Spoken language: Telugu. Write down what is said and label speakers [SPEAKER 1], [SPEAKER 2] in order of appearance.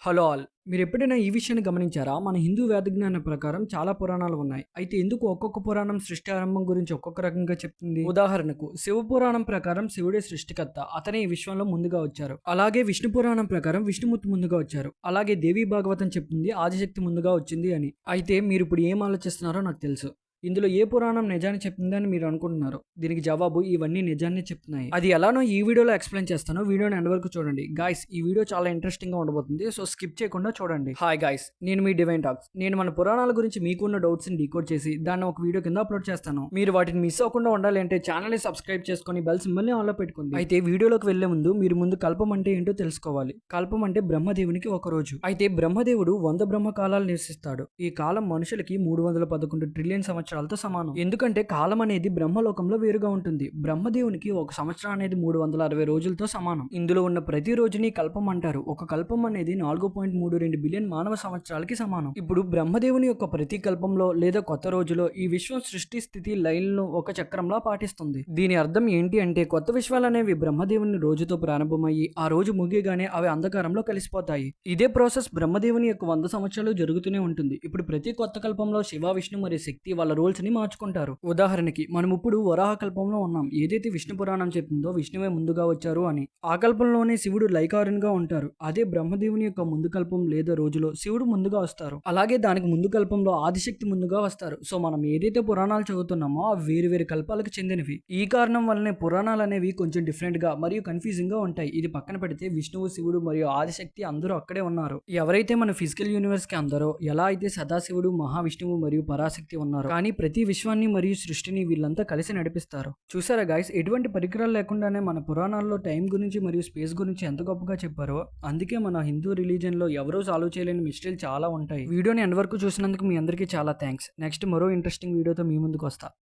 [SPEAKER 1] Hello all. మీరు ఎప్పుడైనా ఈ విషయాన్ని గమనించారా? మన హిందూ వేదజ్ఞానం ప్రకారం చాలా పురాణాలు ఉన్నాయి. అయితే ఎందుకు ఒక్కొక్క పురాణం సృష్టి ఆరంభం గురించి ఒక్కొక్క రకంగా చెప్తుంది? ఉదాహరణకు శివ పురాణం ప్రకారం శివుడే సృష్టికర్త. అతనే ఈ విశ్వంలో ముందుగా వచ్చారు. అలాగే విష్ణు పురాణం ప్రకారం విష్ణుమూర్తి ముందుగా వచ్చారు. అలాగే దేవి భాగవతం చెప్తుంది ఆదిశక్తి ముందుగా వచ్చింది అని. అయితే మీరు ఇప్పుడు ఏం ఆలోచిస్తున్నారో నాకు తెలుసు. ఇందులో ఏ పురాణం నిజాన్ని చెప్తుందని మీరు అనుకుంటున్నారు దీనికి జవాబు ఇవన్నీ నిజాన్ని చెప్తున్నాయి. అది ఎలానో ఈ వీడియోలో ఎక్స్ప్లెయిన్ చేస్తాను. వీడియోని ఎండ్ వరకు చూడండి. గాయస్ ఈ వీడియో చాలా ఇంట్రెస్టింగ్గా ఉండబోతుంది. సో స్కిప్ చేయకుండా చూడండి. హాయ్ గాయస్ నేను మీ డివైన్ టాక్స్ నేను మన పురాణాల గురించి మీకున్న డౌట్స్ని డీకోడ్ చేసి దాన్ని ఒక వీడియో కింద అప్లోడ్ చేస్తాను. మీరు వాటిని మిస్ అవ్వకుండా ఉండాలి అంటే ఛానల్ని సబ్స్క్రైబ్ చేసుకొని బెల్ సింబల్ని ఆన్లో పెట్టుకోండి. అయితే వీడియోలోకి వెళ్ళే ముందు మీరు ముందు కల్పం అంటే ఏంటో తెలుసుకోవాలి. కల్పం అంటే బ్రహ్మదేవునికి ఒక రోజు. అయితే బ్రహ్మదేవుడు వంద బ్రహ్మ కాలాలు నివసిస్తాడు. ఈ కాలం మనుషులకి మూడు వందల పదకొండు ట్రిలియన్ సంవత్సరాలతో సమానం. ఎందుకంటే కాలం అనేది బ్రహ్మలోకంలో వేరుగా ఉంటుంది. బ్రహ్మదేవునికి ఒక సంవత్సరం అనేది మూడు వందల అరవై రోజులతో సమానం. ఇందులో ఉన్న ప్రతి రోజుని కల్పం అంటారు. ఒక కల్పం అనేది నాలుగు పాయింట్ మూడు రెండు బిలియన్ మానవ సంవత్సరాలకి సమానం. ఇప్పుడు బ్రహ్మదేవుని యొక్క ప్రతి కల్పంలో లేదా కొత్త రోజులో ఈ విశ్వం సృష్టి స్థితి లైన్లను ఒక చక్రంలా పాటిస్తుంది. దీని అర్థం ఏంటి అంటే కొత్త విశ్వాలు అనేవి బ్రహ్మదేవుని రోజుతో ప్రారంభమయ్యి ఆ రోజు ముగియగానే అవి అంధకారంలో కలిసిపోతాయి. ఇదే ప్రాసెస్ బ్రహ్మదేవుని యొక్క వంద సంవత్సరాలు జరుగుతూనే ఉంటుంది. ఇప్పుడు ప్రతి కొత్త కల్పంలో శివ విష్ణు మరియు శక్తి వాళ్ళ రూల్స్ని మార్చుకుంటారు. ఉదాహరణకి మనం ఇప్పుడు వరాహ కల్పంలో ఉన్నాం. ఏదైతే విష్ణు పురాణం చెప్తుందో విష్ణువే ముందుగా వచ్చారు అని. ఆ కల్పంలోనే శివుడు లైకారునిగా ఉంటారు. అదే బ్రహ్మదేవుని యొక్క ముందు కల్పం లేదా రోజులో శివుడు ముందుగా వస్తారు. అలాగే దానికి ముందు కల్పంలో ఆదిశక్తి ముందుగా వస్తారు. సో మనం ఏదైతే పురాణాలు చదువుతున్నామో అవి వేరు వేరు కల్పాలకు చెందినవి. ఈ కారణం వల్లనే పురాణాలు అనేవి కొంచెం డిఫరెంట్గా మరియు కన్ఫ్యూజింగ్గా ఉంటాయి. ఇది పక్కన పెడితే విష్ణువు శివుడు మరియు ఆదిశక్తి అందరూ అక్కడే ఉన్నారు. ఎవరైతే మన ఫిజికల్ యూనివర్స్కి అందరో ఎలా అయితే సదాశివుడు మహావిష్ణువు మరియు పరాశక్తి ఉన్నారు కానీ ప్రతి విశ్వాన్ని మరియు సృష్టిని వీళ్ళంతా కలిసి నడిపిస్తారు. చూసారా గాయస్ ఎటువంటి పరికరాలు లేకుండానే మన పురాణాల్లో టైం గురించి మరియు స్పేస్ గురించి ఎంత గొప్పగా చెప్పారో అందుకే మన హిందూ రిలీజన్లో ఎవరూ సాల్వ్ చేయలేని మిస్టరీలు చాలా ఉంటాయి. వీడియోని ఎండ్ వరకు చూసినందుకు మీ అందరికీ చాలా థ్యాంక్స్ నెక్స్ట్ మరో ఇంట్రెస్టింగ్ వీడియోతో మీ ముందుకు వస్తా.